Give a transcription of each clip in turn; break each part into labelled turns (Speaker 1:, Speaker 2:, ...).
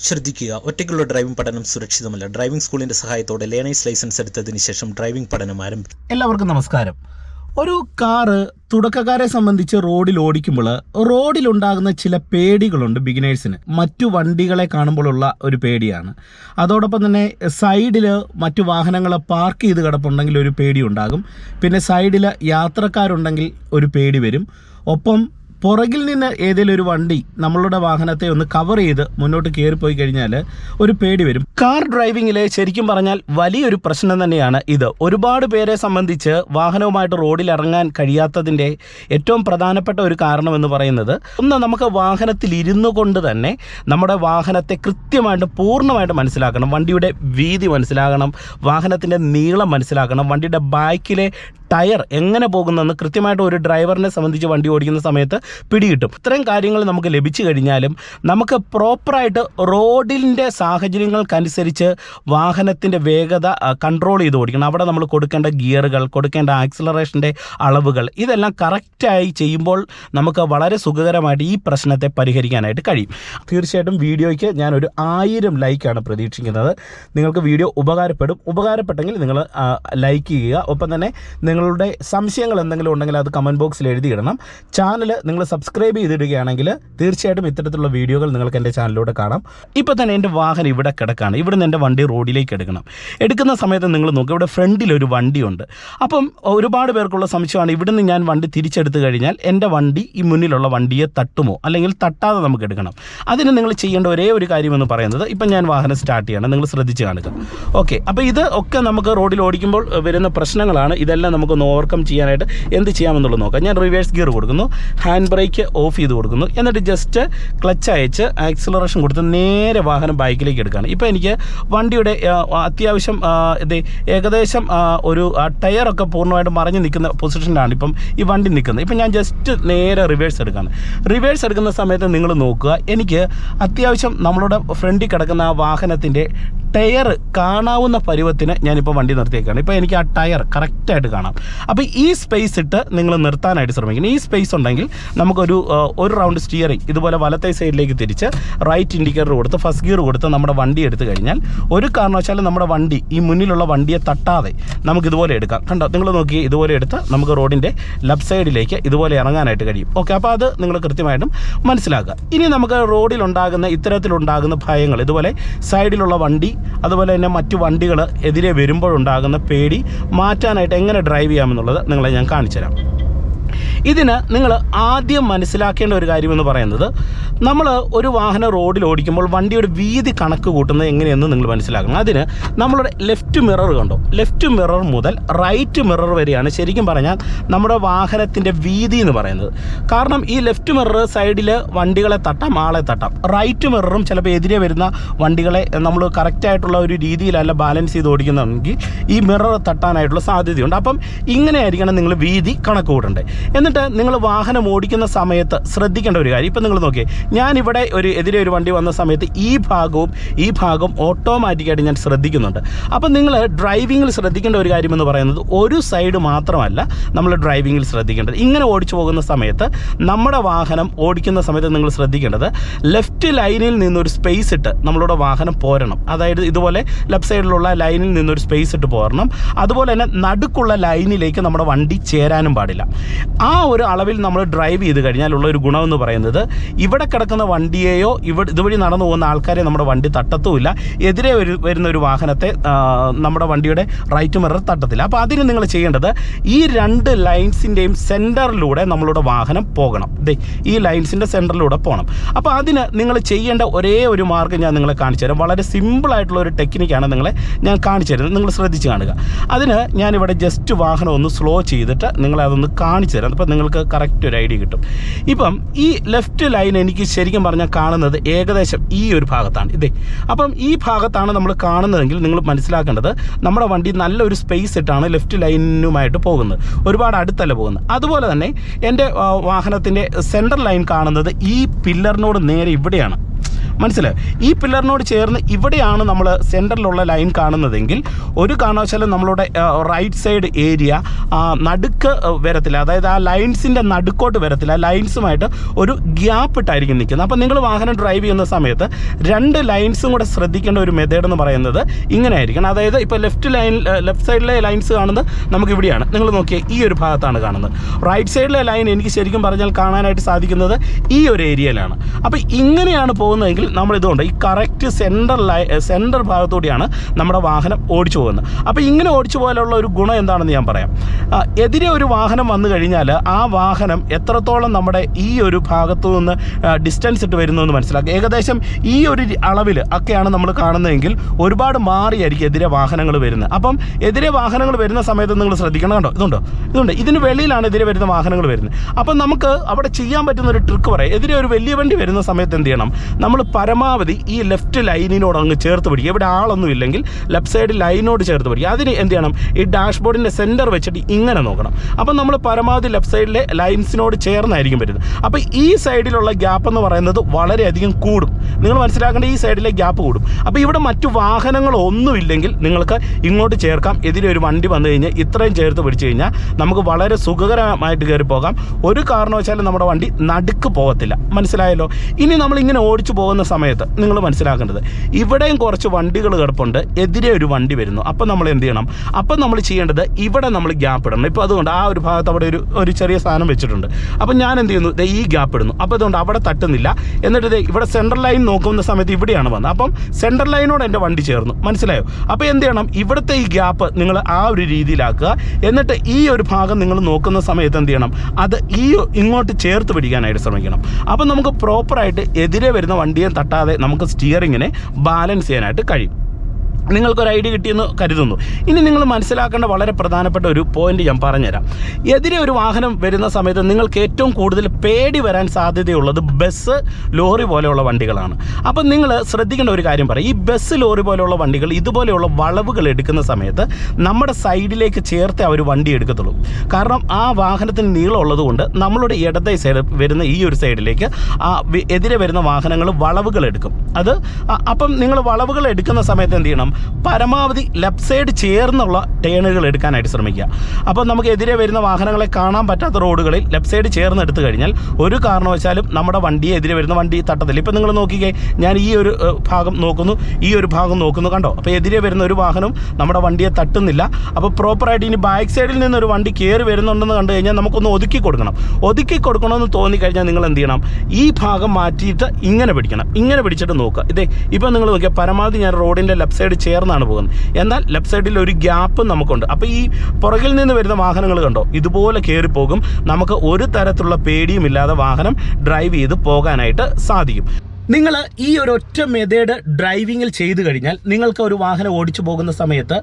Speaker 1: ശ്രദ്ധിക്കുക. ഒറ്റയ്ക്കുള്ള ഡ്രൈവിംഗ് പഠനം സുരക്ഷിതമല്ല. ഡ്രൈവിംഗ് സ്കൂളിന്റെ സഹായത്തോടെ ലേണേഴ്സ് ലൈസൻസ് എടുത്തതിന് ശേഷം ഡ്രൈവിംഗ് പഠനം ആരംഭിക്കും
Speaker 2: എല്ലാവർക്കും നമസ്കാരം. ഒരു കാറ് തുടക്കക്കാരെ സംബന്ധിച്ച് റോഡിൽ ഓടിക്കുമ്പോൾ റോഡിലുണ്ടാകുന്ന ചില പേടികളുണ്ട് ബിഗിനേഴ്സിന് മറ്റു വണ്ടികളെ കാണുമ്പോഴുള്ള ഒരു പേടിയാണ്. അതോടൊപ്പം തന്നെ സൈഡിൽ മറ്റു വാഹനങ്ങളെ പാർക്ക് ചെയ്ത് കിടപ്പുണ്ടെങ്കിൽ ഒരു പേടി ഉണ്ടാകും പിന്നെ സൈഡിൽ യാത്രക്കാരുണ്ടെങ്കിൽ ഒരു പേടി വരും. ഒപ്പം പുറകിൽ നിന്ന് ഏതെങ്കിലും ഒരു വണ്ടി നമ്മളുടെ വാഹനത്തെ ഒന്ന് കവർ ചെയ്ത് മുന്നോട്ട് കയറിപ്പോയി കഴിഞ്ഞാൽ ഒരു പേടി വരും. കാർ ഡ്രൈവിങ്ങിലെ ശരിക്കും പറഞ്ഞാൽ വലിയൊരു പ്രശ്നം തന്നെയാണ് ഇത്. ഒരുപാട് പേരെ സംബന്ധിച്ച് വാഹനവുമായിട്ട് റോഡിൽ ഇറങ്ങാൻ കഴിയാത്തതിന്റെ ഏറ്റവും പ്രധാനപ്പെട്ട ഒരു കാരണം എന്ന് പറയുന്നത് ഒന്ന് നമുക്ക് വാഹനത്തിൽ ഇരുന്നു കൊണ്ട് തന്നെ നമ്മുടെ വാഹനത്തെ കൃത്യമായിട്ട് പൂർണമായിട്ട് മനസ്സിലാക്കണം. വണ്ടിയുടെ വീതി മനസ്സിലാക്കണം വാഹനത്തിന്റെ നീളം മനസ്സിലാക്കണം വണ്ടിയുടെ ബാക്കിലെ ടയർ എങ്ങനെ പോകുന്നതെന്ന് കൃത്യമായിട്ട് ഒരു ഡ്രൈവറിനെ സംബന്ധിച്ച് വണ്ടി ഓടിക്കുന്ന സമയത്ത് പിടികിട്ടും. ഇത്രയും കാര്യങ്ങൾ നമുക്ക് ലഭിച്ചു കഴിഞ്ഞാലും നമുക്ക് പ്രോപ്പറായിട്ട് റോഡിന്റെ സാഹചര്യങ്ങൾക്കനുസരിച്ച് വാഹനത്തിന്റെ വേഗത കൺട്രോൾ ചെയ്ത് ഓടിക്കണം. അവിടെ നമ്മൾ കൊടുക്കേണ്ട ഗിയറുകൾ കൊടുക്കേണ്ട ആക്സിലറേഷന്റെ അളവുകൾ ഇതെല്ലാം കറക്റ്റായി ചെയ്യുമ്പോൾ നമുക്ക് വളരെ സുഖകരമായിട്ട് ഈ പ്രശ്നത്തെ പരിഹരിക്കാനായിട്ട് കഴിയും. തീർച്ചയായിട്ടും വീഡിയോയ്ക്ക് ഞാനൊരു ആയിരം ലൈക്കാണ് പ്രതീക്ഷിക്കുന്നത്. നിങ്ങൾക്ക് വീഡിയോ ഉപകാരപ്പെടും. ഉപകാരപ്പെട്ടെങ്കിൽ നിങ്ങൾ ലൈക്ക് ചെയ്യുക. ഒപ്പം തന്നെ നിങ്ങളുടെ സംശയങ്ങൾ എന്തെങ്കിലും ഉണ്ടെങ്കിൽ അത് കമന്റ് ബോക്സിൽ എഴുതിയിടണം. ചാനൽ നിങ്ങൾ സബ്സ്ക്രൈബ് ചെയ്തിടുകയാണെങ്കിൽ തീർച്ചയായിട്ടും ഇത്തരത്തിലുള്ള വീഡിയോകൾ നിങ്ങൾക്ക് എന്റെ ചാനലിലൂടെ കാണാം. ഇപ്പോൾ തന്നെ എന്റെ വാഹനം ഇവിടെ കിടക്കാണ്. ഇവിടെ നിന്ന് എന്റെ വണ്ടി റോഡിലേക്ക് എടുക്കണം. എടുക്കുന്ന സമയത്ത് നിങ്ങൾ നോക്കുക ഇവിടെ ഫ്രണ്ടിൽ ഒരു വണ്ടിയുണ്ട്. അപ്പം ഒരുപാട് പേർക്കുള്ള സംശയമാണ് ഇവിടുന്ന് ഞാൻ വണ്ടി തിരിച്ചെടുത്തു കഴിഞ്ഞാൽ എന്റെ വണ്ടി ഈ മുന്നിലുള്ള വണ്ടിയെ തട്ടുമോ? അല്ലെങ്കിൽ തട്ടാതെ നമുക്ക് എടുക്കണം. അതിന് നിങ്ങൾ ചെയ്യേണ്ട ഒരേ ഒരു കാര്യമെന്ന് പറയുന്നത് ഇപ്പം ഞാൻ വാഹനം സ്റ്റാർട്ട് ചെയ്യണം. നിങ്ങൾ ശ്രദ്ധിച്ച് കാണുക. ഓക്കെ അപ്പോൾ ഇത് ഒക്കെ നമുക്ക് റോഡിൽ ഓടിക്കുമ്പോൾ വരുന്ന പ്രശ്നങ്ങളാണ്. ഇതെല്ലാം നമുക്കൊന്ന് ഓവർകം ചെയ്യാനായിട്ട് എന്ത് ചെയ്യാമെന്നുള്ളത് നോക്കാം. ഞാൻ റിവേഴ്സ് ഗിയർ കൊടുക്കുന്നു. ഹാൻഡ് ബ്രേക്ക് ഓഫ് ചെയ്ത് കൊടുക്കുന്നു. എന്നിട്ട് ജസ്റ്റ് ക്ലച്ച് അയച്ച് ആക്സിലറേഷൻ കൊടുത്ത് നേരെ വാഹനം ബൈക്കിലേക്ക് എടുക്കുകയാണ്. ഇപ്പോൾ എനിക്ക് വണ്ടിയുടെ അത്യാവശ്യം ഇത് ഏകദേശം ഒരു ടയറൊക്കെ പൂർണമായിട്ട് മറിഞ്ഞ് നിൽക്കുന്ന പൊസിഷനിലാണ് ഇപ്പം ഈ വണ്ടി നിൽക്കുന്നത്. ഇപ്പം ഞാൻ ജസ്റ്റ് നേരെ റിവേഴ്സ് എടുക്കുകയാണ്. റിവേഴ്സ് എടുക്കുന്ന സമയത്ത് നിങ്ങൾ നോക്കുക. എനിക്ക് അത്യാവശ്യം നമ്മളുടെ ഫ്രണ്ടിൽ കിടക്കുന്ന ആ വാഹനത്തിന്റെ ടയർ കാണാവുന്ന പരുവത്തിന് ഞാനിപ്പോൾ വണ്ടി നിർത്തിയേക്കാണ്. ഇപ്പോൾ എനിക്ക് ആ ടയർ കറക്റ്റായിട്ട് കാണാം. അപ്പോൾ ഈ സ്പേസ് ഇട്ട് നിങ്ങൾ നിർത്താനായിട്ട് ശ്രമിക്കണം. ഈ സ്പേസ് ഉണ്ടെങ്കിൽ നമുക്കൊരു ഒരു റൗണ്ട് സ്റ്റിയറിംഗ് ഇതുപോലെ വലത്തെ സൈഡിലേക്ക് തിരിച്ച് റൈറ്റ് ഇൻഡിക്കേറ്റർ കൊടുത്ത് ഫസ്റ്റ് ഗിയർ കൊടുത്ത് നമ്മുടെ വണ്ടി എടുത്തു കഴിഞ്ഞാൽ ഒരു കാരണവശാലും നമ്മുടെ വണ്ടി ഈ മുന്നിലുള്ള വണ്ടിയെ തട്ടാതെ നമുക്ക് ഇതുപോലെ എടുക്കാം. കണ്ടോ? നിങ്ങൾ നോക്കി ഇതുപോലെ എടുത്ത് നമുക്ക് റോഡിന്റെ ലെഫ്റ്റ് സൈഡിലേക്ക് ഇതുപോലെ ഇറങ്ങാനായിട്ട് കഴിയും. ഓക്കെ അപ്പോൾ അത് നിങ്ങൾ കൃത്യമായിട്ടും മനസ്സിലാക്കുക. ഇനി നമുക്ക് റോഡിലുണ്ടാകുന്ന ഇത്തരത്തിലുണ്ടാകുന്ന ഭയങ്ങൾ ഇതുപോലെ സൈഡിലുള്ള വണ്ടി അതുപോലെ തന്നെ മറ്റു വണ്ടികൾ എതിരെ വരുമ്പോഴുണ്ടാകുന്ന പേടി മാറ്റാനായിട്ട് എങ്ങനെ ഡ്രൈവ് ചെയ്യാമെന്നുള്ളത് നിങ്ങളെ ഞാൻ കാണിച്ചുതരാം. ഇതിന് നിങ്ങൾ ആദ്യം മനസ്സിലാക്കേണ്ട ഒരു കാര്യമെന്ന് പറയുന്നത് നമ്മൾ ഒരു വാഹനം റോഡിൽ ഓടിക്കുമ്പോൾ വണ്ടിയുടെ വീതി കണക്ക് കൂട്ടുന്നത് എങ്ങനെയെന്ന് നിങ്ങൾ മനസ്സിലാക്കണം. അതിന് നമ്മളുടെ ലെഫ്റ്റ് മിറർ കണ്ടോ? ലെഫ്റ്റ് മിറർ മുതൽ റൈറ്റ് മിറർ വരെയാണ് ശരിക്കും പറഞ്ഞാൽ നമ്മുടെ വാഹനത്തിന്റെ വീതി എന്ന് പറയുന്നത്. കാരണം ഈ ലെഫ്റ്റ് മിറർ സൈഡിൽ വണ്ടികളെ തട്ടാം ആളെ തട്ടാം. റൈറ്റ് മിററും ചിലപ്പോൾ എതിരെ വരുന്ന വണ്ടികളെ നമ്മൾ കറക്റ്റായിട്ടുള്ള ഒരു രീതിയിലല്ല ബാലൻസ് ചെയ്ത് ഓടിക്കുന്നുണ്ടെങ്കിൽ ഈ മിറർ തട്ടാനായിട്ടുള്ള സാധ്യതയുണ്ട്. അപ്പം ഇങ്ങനെയായിരിക്കണം നിങ്ങൾ വീതി കണക്ക് കൂട്ടേണ്ടത്. എന്നിട്ട് നിങ്ങൾ വാഹനം ഓടിക്കുന്ന സമയത്ത് ശ്രദ്ധിക്കേണ്ട ഒരു കാര്യം. ഇപ്പം നിങ്ങൾ നോക്കിയേ ഇവിടെ ഒരു എതിരെ ഒരു വണ്ടി വന്ന സമയത്ത് ഈ ഭാഗവും ഈ ഭാഗവും ഓട്ടോമാറ്റിക്കായിട്ട് ഞാൻ ശ്രദ്ധിക്കുന്നുണ്ട്. അപ്പം നിങ്ങൾ ഡ്രൈവിങ്ങിൽ ശ്രദ്ധിക്കേണ്ട ഒരു കാര്യം എന്ന് പറയുന്നത് ഒരു സൈഡ് മാത്രമല്ല നമ്മൾ ഡ്രൈവിങ്ങിൽ ശ്രദ്ധിക്കേണ്ടത്. ഇങ്ങനെ ഓടിച്ചു പോകുന്ന സമയത്ത് നമ്മുടെ വാഹനം ഓടിക്കുന്ന സമയത്ത് നിങ്ങൾ ശ്രദ്ധിക്കേണ്ടത് ലെഫ്റ്റ് ലൈനിൽ നിന്നൊരു സ്പേസ് ഇട്ട് നമ്മളുടെ വാഹനം പോരണം. അതായത് ഇതുപോലെ ലെഫ്റ്റ് സൈഡിലുള്ള ലൈനിൽ നിന്നൊരു സ്പേസ് ഇട്ട് പോരണം. അതുപോലെ തന്നെ നടുക്കുള്ള ലൈനിലേക്ക് നമ്മുടെ വണ്ടി ചേരാനും പാടില്ല. ആ ഒരു അളവിൽ നമ്മൾ ഡ്രൈവ് ചെയ്ത് കഴിഞ്ഞാലുള്ള ഒരു ഗുണമെന്ന് പറയുന്നത് ഇവിടെ കിടക്കുന്ന വണ്ടിയെയോ ഇവിടെ ഇതുവഴി നടന്നു പോകുന്ന ആൾക്കാരെ നമ്മുടെ വണ്ടി തട്ടത്തുമില്ല. എതിരെ ഒരു വരുന്ന ഒരു വാഹനത്തെ നമ്മുടെ വണ്ടിയുടെ റൈറ്റ് മിറർ തട്ടത്തില്ല. അപ്പോൾ അതിന് നിങ്ങൾ ചെയ്യേണ്ടത് ഈ രണ്ട് ലൈൻസിന്റെയും സെന്ററിലൂടെ നമ്മളുടെ വാഹനം പോകണം. ദേ ഈ ലൈൻസിന്റെ സെന്ററിലൂടെ പോകണം അപ്പോൾ അതിന് നിങ്ങൾ ചെയ്യേണ്ട ഒരേ ഒരു മാർഗം ഞാൻ നിങ്ങളെ കാണിച്ചു തരാം. വളരെ സിമ്പിളായിട്ടുള്ള ഒരു ടെക്നിക്കാണ് നിങ്ങളെ ഞാൻ കാണിച്ചു തരുന്നത്. നിങ്ങൾ ശ്രദ്ധിച്ച് കാണുക. അതിന് ഞാനിവിടെ ജസ്റ്റ് വാഹനം ഒന്ന് സ്ലോ ചെയ്തിട്ട് നിങ്ങളെ അതൊന്ന് കാണിച്ചു തരാം. അപ്പോൾ നിങ്ങൾക്ക് കറക്റ്റ് ഒരു ഐഡിയ കിട്ടും. ഇപ്പം ഈ ലെഫ്റ്റ് ലൈൻ എനിക്ക് ശരിക്കും പറഞ്ഞാൽ കാണുന്നത് ഏകദേശം ഈ ഒരു ഭാഗത്താണ്. ഇതേ അപ്പം ഈ ഭാഗത്താണ് നമ്മൾ കാണുന്നതെങ്കിൽ നിങ്ങൾ മനസ്സിലാക്കേണ്ടത് നമ്മുടെ വണ്ടി നല്ലൊരു സ്പേസ് ഇട്ടാണ് ലെഫ്റ്റ് ലൈനുമായിട്ട് പോകുന്നത്. ഒരുപാട് അടുത്തല്ല പോകുന്നത്. അതുപോലെ തന്നെ എന്റെ വാഹനത്തിന്റെ സെൻട്രൽ ലൈൻ കാണുന്നത് ഈ പില്ലറിനോട് നേരെ ഇവിടെയാണ്. മനസ്സിലായോ? ഈ പില്ലറിനോട് ചേർന്ന് ഇവിടെയാണ് നമ്മൾ സെന്ററിലുള്ള ലൈൻ കാണുന്നതെങ്കിൽ ഒരു കാരണവശാലും നമ്മളുടെ റൈറ്റ് സൈഡ് ഏരിയ നടുക്ക് വരത്തില്ല. അതായത് ആ ലൈൻസിന്റെ നടുക്കോട്ട് വരത്തില്ല. ലൈൻസുമായിട്ട് ഒരു ഗ്യാപ്പ് ഇട്ടായിരിക്കും നിൽക്കുന്നത്. അപ്പോൾ നിങ്ങൾ വാഹനം ഡ്രൈവ് ചെയ്യുന്ന സമയത്ത് രണ്ട് ലൈൻസും കൂടെ ശ്രദ്ധിക്കേണ്ട ഒരു മെത്തേഡ് എന്ന് പറയുന്നത് ഇങ്ങനെ ആയിരിക്കണം അതായത് ഇപ്പോൾ ലെഫ്റ്റ് ലൈൻ ലെഫ്റ്റ് സൈഡിലെ ലൈൻസ് കാണുന്നത് നമുക്ക് ഇവിടെയാണ്. നിങ്ങൾ നോക്കിയാൽ ഈ ഒരു ഭാഗത്താണ് കാണുന്നത്. റൈറ്റ് സൈഡിലെ ലൈൻ എനിക്ക് ശരിക്കും പറഞ്ഞാൽ കാണാനായിട്ട് സാധിക്കുന്നത് ഈ ഒരു ഏരിയയിലാണ് അപ്പോൾ ഇങ്ങനെയാണ് പോകുന്നതെങ്കിൽ നമ്മൾ ഇതുകൊണ്ട് ഈ കറക്റ്റ് സെന്റർ ലൈ സെന്റർ ഭാഗത്തൂടെയാണ് നമ്മുടെ വാഹനം ഓടിച്ചു പോകുന്നത്. അപ്പോൾ ഇങ്ങനെ ഓടിച്ചു പോകാനുള്ള ഒരു ഗുണം എന്താണെന്ന് ഞാൻ പറയാം. എതിരെ ഒരു വാഹനം വന്നു കഴിഞ്ഞാൽ ആ വാഹനം എത്രത്തോളം നമ്മുടെ ഈ ഒരു ഭാഗത്തു നിന്ന് ഡിസ്റ്റൻസ് ഇട്ട് വരുന്നു എന്ന് മനസ്സിലാക്കുക ഏകദേശം ഈ ഒരു അളവിൽ ഒക്കെയാണ് നമ്മൾ കാണുന്നതെങ്കിൽ ഒരുപാട് മാറിയായിരിക്കും എതിരെ വാഹനങ്ങൾ വരുന്നത്. അപ്പം എതിരെ വാഹനങ്ങൾ വരുന്ന സമയത്ത് നിങ്ങൾ ശ്രദ്ധിക്കണം കണ്ടോ? ഇതുണ്ടോ? ഇതുണ്ട്. ഇതിന് വെളിയിലാണ് എതിരെ വരുന്ന വാഹനങ്ങൾ വരുന്നത്. അപ്പം നമുക്ക് അവിടെ ചെയ്യാൻ പറ്റുന്ന ഒരു ട്രിക്ക് പറയാം. എതിരെ ഒരു വലിയ വണ്ടി വരുന്ന സമയത്ത് എന്ത് ചെയ്യണം? നമ്മൾ പരമാവധി ഈ ലെഫ്റ്റ് ലൈനിനോട് അങ്ങ് ചേർത്ത് പിടിക്കുക. ഇവിടെ ആളൊന്നും ഇല്ലെങ്കിൽ ലെഫ്റ്റ് സൈഡ് ലൈനോട് ചേർത്ത് പിടിക്കുക. അതിന് എന്ത് ചെയ്യണം? ഈ ഡാഷ്ബോർഡിന്റെ സെന്റർ വെച്ചിട്ട് ഇങ്ങനെ നോക്കണം. അപ്പം നമ്മൾ പരമാവധി ലെഫ്റ്റ് സൈഡിലെ ലൈൻസിനോട് ചേർന്നായിരിക്കും വരുന്നത്. അപ്പോൾ ഈ സൈഡിലുള്ള ഗ്യാപ്പ് എന്ന് പറയുന്നത് വളരെയധികം കൂടും. നിങ്ങൾ മനസ്സിലാക്കേണ്ട ഈ സൈഡിലെ ഗ്യാപ്പ് കൂടും. അപ്പോൾ ഇവിടെ മറ്റു വാഹനങ്ങളൊന്നുമില്ലെങ്കിൽ നിങ്ങൾക്ക് ഇങ്ങോട്ട് ചേർക്കാം. എതിരെ ഒരു വണ്ടി വന്നു കഴിഞ്ഞാൽ ഇത്രയും ചേർത്ത് പിടിച്ചു കഴിഞ്ഞാൽ നമുക്ക് വളരെ സുഖകരമായിട്ട് കയറി പോകാം. ഒരു കാരണവശാലും നമ്മുടെ വണ്ടി നടുക്ക് പോകത്തില്ല. മനസ്സിലായല്ലോ? ഇനി നമ്മൾ ഇങ്ങനെ ഓടിച്ചു പോകുന്ന സമയത്ത് നിങ്ങൾ മനസ്സിലാക്കേണ്ടത്. ഇവിടെയും കുറച്ച് വണ്ടികൾ കിടപ്പുണ്ട്. എതിരെ ഒരു വണ്ടി വരുന്നു. അപ്പം നമ്മൾ എന്ത് ചെയ്യണം? അപ്പം നമ്മൾ ചെയ്യേണ്ടത് ഇവിടെ നമ്മൾ ഗ്യാപ്പ് ഇടണം. ഇപ്പോൾ അതുകൊണ്ട് ആ ഒരു ഭാഗത്ത് അവിടെ ഒരു ഒരു ചെറിയ സാധനം വെച്ചിട്ടുണ്ട്. അപ്പം ഞാൻ എന്ത് ചെയ്യുന്നു? ഈ ഗ്യാപ്പ് ഇടുന്നു. അപ്പോൾ അതുകൊണ്ട് അവിടെ തട്ടുന്നില്ല. എന്നിട്ട് ദേ ഇവിടെ സെൻട്രൽ ലൈൻ നോക്കുന്ന സമയത്ത് ഇവിടെയാണ് വന്നത്. അപ്പം സെൻട്രൽ ലൈനോട് എന്റെ വണ്ടി ചേർന്നു. മനസ്സിലായോ? അപ്പോൾ എന്ത് ചെയ്യണം? ഇവിടുത്തെ ഈ ഗ്യാപ്പ് നിങ്ങൾ ആ ഒരു രീതിയിലാക്കുക. എന്നിട്ട് ഈ ഒരു ഭാഗം നിങ്ങൾ നോക്കുന്ന സമയത്ത് എന്ത് ചെയ്യണം? അത് ഈ ഇങ്ങോട്ട് ചേർത്ത് പിടിക്കാനായിട്ട് ശ്രമിക്കണം. അപ്പം നമുക്ക് പ്രോപ്പറായിട്ട് എതിരെ വരുന്ന വണ്ടിയെ തട്ടാതെ നമുക്ക് സ്റ്റിയറിങ്ങിനെ ബാലൻസ് ചെയ്യാനായിട്ട് കഴിയും. നിങ്ങൾക്കൊരു ഐഡിയ കിട്ടിയെന്ന് കരുതുന്നു. ഇനി നിങ്ങൾ മനസ്സിലാക്കേണ്ട വളരെ പ്രധാനപ്പെട്ട ഒരു പോയിന്റ് ഞാൻ പറഞ്ഞുതരാം. എതിരെ ഒരു വാഹനം വരുന്ന സമയത്ത് നിങ്ങൾക്ക് ഏറ്റവും കൂടുതൽ പേടി വരാൻ സാധ്യതയുള്ളത് ബസ് ലോറി പോലെയുള്ള വണ്ടികളാണ്. അപ്പം നിങ്ങൾ ശ്രദ്ധിക്കേണ്ട ഒരു കാര്യം പറയാം. ഈ ബസ് ലോറി പോലെയുള്ള വണ്ടികൾ ഇതുപോലെയുള്ള വളവുകൾ എടുക്കുന്ന സമയത്ത് നമ്മുടെ സൈഡിലേക്ക് ചേർത്ത് അവർ വണ്ടി എടുക്കത്തുള്ളൂ. കാരണം ആ വാഹനത്തിന് നീളമുള്ളത് കൊണ്ട് നമ്മളുടെ ഇടത്തെ സൈഡ് വരുന്ന ഈ ഒരു സൈഡിലേക്ക് ആ എതിരെ വരുന്ന വാഹനങ്ങൾ വളവുകൾ എടുക്കും. അത് അപ്പം നിങ്ങൾ വളവുകൾ എടുക്കുന്ന സമയത്ത് എന്ത് ചെയ്യണം? പരമാവധി ലെഫ്റ്റ് സൈഡ് ചേർന്നുള്ള ടേണുകൾ എടുക്കാനായിട്ട് ശ്രമിക്കുക. അപ്പോൾ നമുക്ക് എതിരെ വരുന്ന വാഹനങ്ങളെ കാണാൻ പറ്റാത്ത റോഡുകളിൽ ലെഫ്റ്റ് സൈഡ് ചേർന്ന് എടുത്തു കഴിഞ്ഞാൽ ഒരു കാരണവശാലും നമ്മുടെ വണ്ടിയെ എതിരെ വരുന്ന വണ്ടി തട്ടത്തില്ല. ഇപ്പം നിങ്ങൾ നോക്കിക്കേ ഞാൻ ഈ ഒരു ഭാഗം നോക്കുന്നു ഈ ഒരു ഭാഗം നോക്കുന്നു കണ്ടോ? അപ്പോൾ എതിരെ വരുന്ന ഒരു വാഹനം നമ്മുടെ വണ്ടിയെ തട്ടുന്നില്ല. അപ്പോൾ പ്രോപ്പറായിട്ട് ഇനി ബാക്ക് സൈഡിൽ നിന്ന് ഒരു വണ്ടി കയറി വരുന്നുണ്ടെന്ന് കണ്ടു കഴിഞ്ഞാൽ നമുക്കൊന്ന് ഒതുക്കി കൊടുക്കണം. ഒതുക്കി കൊടുക്കണമെന്ന് തോന്നിക്കഴിഞ്ഞാൽ നിങ്ങൾ എന്ത് ചെയ്യണം? ഈ ഭാഗം മാറ്റിയിട്ട് ഇങ്ങനെ പിടിക്കണം. ഇങ്ങനെ പിടിച്ചിട്ട് നോക്കുക. ഇതേ ഇപ്പോൾ നിങ്ങൾ നോക്കിയാൽ പരമാവധി ഞാൻ റോഡിന്റെ ലെഫ്റ്റ് സൈഡ് ചേർന്നാണ് പോകുന്നത്. എന്നാൽ ലെഫ്റ്റ് സൈഡിൽ ഒരു ഗ്യാപ്പ് നമുക്കുണ്ട്. അപ്പോൾ ഈ പുറകിൽ നിന്ന് വരുന്ന വാഹനങ്ങൾ കണ്ടോ? ഇതുപോലെ കയറിപ്പോകും പോകും നമുക്ക് ഒരു തരത്തിലുള്ള പേടിയും ഇല്ലാതെ വാഹനം ഡ്രൈവ് ചെയ്ത് പോകാനായിട്ട് സാധിക്കും. നിങ്ങൾ ഈ ഒരു ഒറ്റ മെതേഡ് ഡ്രൈവിങ്ങിൽ ചെയ്തു കഴിഞ്ഞാൽ നിങ്ങൾക്ക് ഒരു വാഹനം ഓടിച്ചു പോകുന്ന സമയത്ത്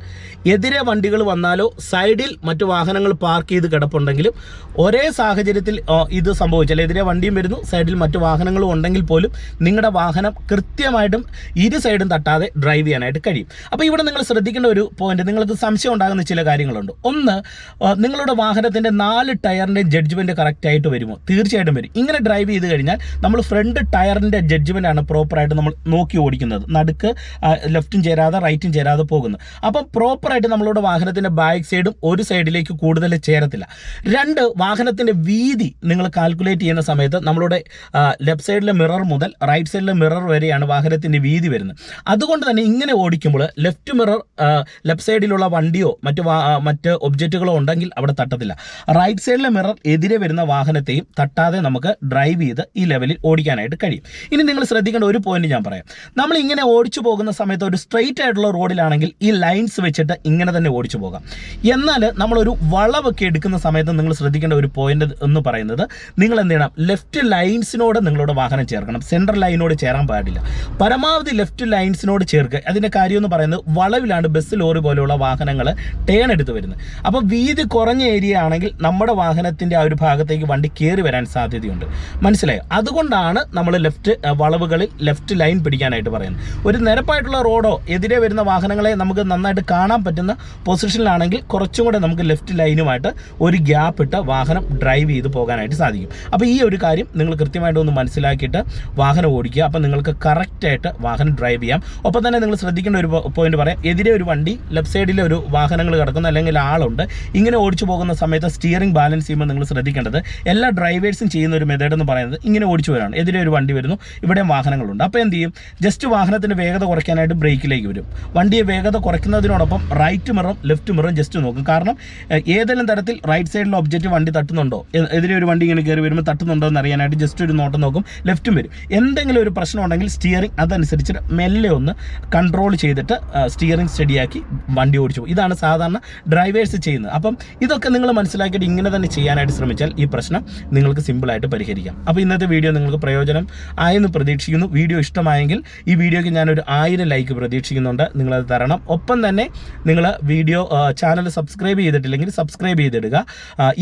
Speaker 2: എതിരെ വണ്ടികൾ വന്നാലോ സൈഡിൽ മറ്റു വാഹനങ്ങൾ പാർക്ക് ചെയ്ത് കിടപ്പുണ്ടെങ്കിലും ഒരേ സാഹചര്യത്തിൽ ഇത് സംഭവിച്ചാൽ എതിരെ വണ്ടിയും വരുന്നു സൈഡിൽ മറ്റു വാഹനങ്ങളും ഉണ്ടെങ്കിൽ പോലും നിങ്ങളുടെ വാഹനം കൃത്യമായിട്ടും ഇരു സൈഡും തട്ടാതെ ഡ്രൈവ് ചെയ്യാനായിട്ട് കഴിയും. അപ്പോൾ ഇവിടെ നിങ്ങൾ ശ്രദ്ധിക്കേണ്ട ഒരു പോയിന്റ് നിങ്ങൾക്ക് സംശയം ഉണ്ടാകുന്ന ചില കാര്യങ്ങളുണ്ട്. ഒന്ന് നിങ്ങളുടെ വാഹനത്തിന്റെ നാല് ടയറിന്റെ ജഡ്ജ്മെന്റ് കറക്റ്റായിട്ട് വരുമോ? തീർച്ചയായിട്ടും വരും. ഇങ്ങനെ ഡ്രൈവ് ചെയ്ത് കഴിഞ്ഞാൽ നമ്മൾ ഫ്രണ്ട് ടയറിന്റെ ജഡ്ജ്മെന്റ് ആണ് പ്രോപ്പറായിട്ട് നമ്മൾ നോക്കി ഓടിക്കുന്നത്. നടുക്ക് ലെഫ്റ്റും ചേരാതെ റൈറ്റും ചേരാതെ പോകുന്നത് അപ്പം പ്രോപ്പറായിട്ട് നമ്മളുടെ വാഹനത്തിന്റെ ബാക്ക് സൈഡും ഒരു സൈഡിലേക്ക് കൂടുതൽ ചേരത്തില്ല. രണ്ട് വാഹനത്തിന്റെ വീതി നിങ്ങൾ കാൽക്കുലേറ്റ് ചെയ്യുന്ന സമയത്ത് നമ്മളുടെ ലെഫ്റ്റ് സൈഡിലെ മിറർ മുതൽ റൈറ്റ് സൈഡിലെ മിറർ വരെയാണ് വാഹനത്തിന്റെ വീതി വരുന്നത്. അതുകൊണ്ട് തന്നെ ഇങ്ങനെ ഓടിക്കുമ്പോൾ ലെഫ്റ്റ് മിറർ ലെഫ്റ്റ് സൈഡിലുള്ള വണ്ടിയോ മറ്റ് മറ്റ് ഒബ്ജക്റ്റുകളോ ഉണ്ടെങ്കിൽ അവിടെ തട്ടത്തില്ല. റൈറ്റ് സൈഡിലെ മിറർ എതിരെ വരുന്ന വാഹനത്തെയും തട്ടാതെ നമുക്ക് ഡ്രൈവ് ചെയ്ത് ഈ ലെവലിൽ ഓടിക്കാനായിട്ട് കഴിയും. ഇനി നിങ്ങൾ ശ്രദ്ധിക്കേണ്ട ഒരു പോയിന്റ് ഞാൻ പറയാം. നമ്മൾ ഇങ്ങനെ ഓടിച്ചു പോകുന്ന സമയത്ത് ഒരു സ്ട്രെയിറ്റ് ആയിട്ടുള്ള റോഡിലാണെങ്കിൽ ഈ ലൈൻസ് വെച്ചിട്ട് ഇങ്ങനെ തന്നെ ഓടിച്ചു പോകാം. എന്നാൽ നമ്മളൊരു വളവൊക്കെ എടുക്കുന്ന സമയത്ത് നിങ്ങൾ ശ്രദ്ധിക്കേണ്ട ഒരു പോയിന്റ് എന്ന് പറയുന്നത് നിങ്ങൾ എന്ത് ചെയ്യണം? ലെഫ്റ്റ് ലൈൻസിനോട് നിങ്ങളുടെ വാഹനം ചേർക്കണം. സെൻട്രൽ ലൈനോട് ചേരാൻ പാടില്ല. പരമാവധി ലെഫ്റ്റ് ലൈൻസിനോട് ചേർക്കുക. അതിന്റെ കാര്യം എന്ന് പറയുന്നത് വളവിലാണ് ബസ് ലോറി പോലെയുള്ള വാഹനങ്ങൾ ടേൺ എടുത്ത് വരുന്നത്. അപ്പോൾ വീതി കുറഞ്ഞ ഏരിയ ആണെങ്കിൽ നമ്മുടെ വാഹനത്തിന്റെ ആ ഒരു ഭാഗത്തേക്ക് വണ്ടി കയറി വരാൻ സാധ്യതയുണ്ട്. മനസ്സിലായോ? അതുകൊണ്ടാണ് നമ്മൾ ലെഫ്റ്റ് വളവ് വളവുകളിൽ ലെഫ്റ്റ് ലൈൻ പിടിക്കാനായിട്ട് പറയുന്നത് ഒരു നിരപ്പായിട്ടുള്ള റോഡോ എതിരെ വരുന്ന വാഹനങ്ങളെ നമുക്ക് നന്നായിട്ട് കാണാൻ പറ്റുന്ന പൊസിഷനിലാണെങ്കിൽ കുറച്ചും കൂടെ നമുക്ക് ലെഫ്റ്റ് ലൈനുമായിട്ട് ഒരു ഗ്യാപ്പ് ഇട്ട് വാഹനം ഡ്രൈവ് ചെയ്ത് പോകാനായിട്ട് സാധിക്കും. അപ്പോൾ ഈ ഒരു കാര്യം നിങ്ങൾ കൃത്യമായിട്ട് ഒന്ന് മനസ്സിലാക്കിയിട്ട് വാഹനം ഓടിക്കുക. അപ്പോൾ നിങ്ങൾക്ക് കറക്റ്റായിട്ട് വാഹനം ഡ്രൈവ് ചെയ്യാം. ഒപ്പം തന്നെ നിങ്ങൾ ശ്രദ്ധിക്കേണ്ട ഒരു പോയിന്റ് പറയാം. എതിരെ ഒരു വണ്ടി ലെഫ്റ്റ് സൈഡിൽ ഒരു വാഹനങ്ങൾ കിടക്കുന്ന അല്ലെങ്കിൽ ആളുണ്ട്. ഇങ്ങനെ ഓടിച്ചു പോകുന്ന സമയത്ത് സ്റ്റിയറിംഗ് ബാലൻസ് ചെയ്യുമ്പോൾ നിങ്ങൾ ശ്രദ്ധിക്കേണ്ടത് എല്ലാ ഡ്രൈവേഴ്സും ചെയ്യുന്ന ഒരു മെത്തേഡ് എന്ന് പറയുന്നത് ഇങ്ങനെ ഓടിച്ചു വരാണ് എതിരെ ഒരു വണ്ടി വരുന്നു. ഇവിടെയും വാഹനങ്ങളുണ്ട്. അപ്പോൾ എന്ത് ചെയ്യും? ജസ്റ്റ് വാഹനത്തിന്റെ വേഗത കുറയ്ക്കാനായിട്ട് ബ്രേക്കിലേക്ക് വരും. വണ്ടിയെ വേഗത കുറയ്ക്കുന്നതിനോടൊപ്പം റൈറ്റ് മിററും ലെഫ്റ്റ് മിററും ജസ്റ്റ് നോക്കും. കാരണം ഏതെങ്കിലും തരത്തിൽ റൈറ്റ് സൈഡിലെ ഒബ്ജക്റ്റ് വണ്ടി തട്ടുന്നുണ്ടോ? എതിരെ ഒരു വണ്ടി ഇങ്ങനെ കയറി വരുമ്പോൾ തട്ടുന്നുണ്ടോ എന്ന് അറിയാനായിട്ട് ജസ്റ്റ് ഒരു നോട്ടം നോക്കും. ലെഫ്റ്റും വരും. എന്തെങ്കിലും ഒരു പ്രശ്നം ഉണ്ടെങ്കിൽ സ്റ്റിയറിംഗ് അതനുസരിച്ച് മെല്ലെ ഒന്ന് കൺട്രോൾ ചെയ്തിട്ട് സ്റ്റിയറിംഗ് സ്റ്റഡിയാക്കി വണ്ടി ഓടിച്ചു പോകും. ഇതാണ് സാധാരണ ഡ്രൈവേഴ്സ് ചെയ്യുന്നത്. അപ്പം ഇതൊക്കെ നിങ്ങൾ മനസ്സിലാക്കിയിട്ട് ഇങ്ങനെ തന്നെ ചെയ്യാനായിട്ട് ശ്രമിച്ചാൽ ഈ പ്രശ്നം നിങ്ങൾക്ക് സിമ്പിളായിട്ട് പരിഹരിക്കാം. അപ്പോൾ ഇന്നത്തെ വീഡിയോ നിങ്ങൾക്ക് പ്രയോജനം ആയെന്ന് പ്രതീക്ഷിക്കുന്നു. വീഡിയോ ഇഷ്ടമായെങ്കിൽ ഈ വീഡിയോയ്ക്ക് ഞാനൊരു ആയിരം ലൈക്ക് പ്രതീക്ഷിക്കുന്നുണ്ട്. നിങ്ങളത് തരണം. ഒപ്പം തന്നെ നിങ്ങൾ വീഡിയോ ചാനൽ സബ്സ്ക്രൈബ് ചെയ്തിട്ടില്ലെങ്കിൽ സബ്സ്ക്രൈബ് ചെയ്തിടുക.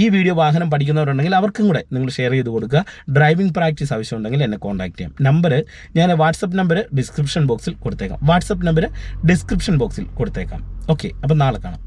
Speaker 2: ഈ വീഡിയോ വാഹനം പഠിക്കുന്നവരുണ്ടെങ്കിൽ അവർക്കും കൂടെ നിങ്ങൾ ഷെയർ ചെയ്ത് കൊടുക്കുക. ഡ്രൈവിംഗ് പ്രാക്ടീസ് ആവശ്യമുണ്ടെങ്കിൽ എന്നെ കോൺടാക്ട് ചെയ്യാം. നമ്പർ ഞാൻ വാട്സപ്പ് നമ്പർ ഡിസ്ക്രിപ്ഷൻ ബോക്സിൽ കൊടുത്തേക്കാം. വാട്സപ്പ് നമ്പർ ഡിസ്ക്രിപ്ഷൻ ബോക്സിൽ കൊടുത്തേക്കാം. ഓക്കെ അപ്പം നാളെ കാണാം.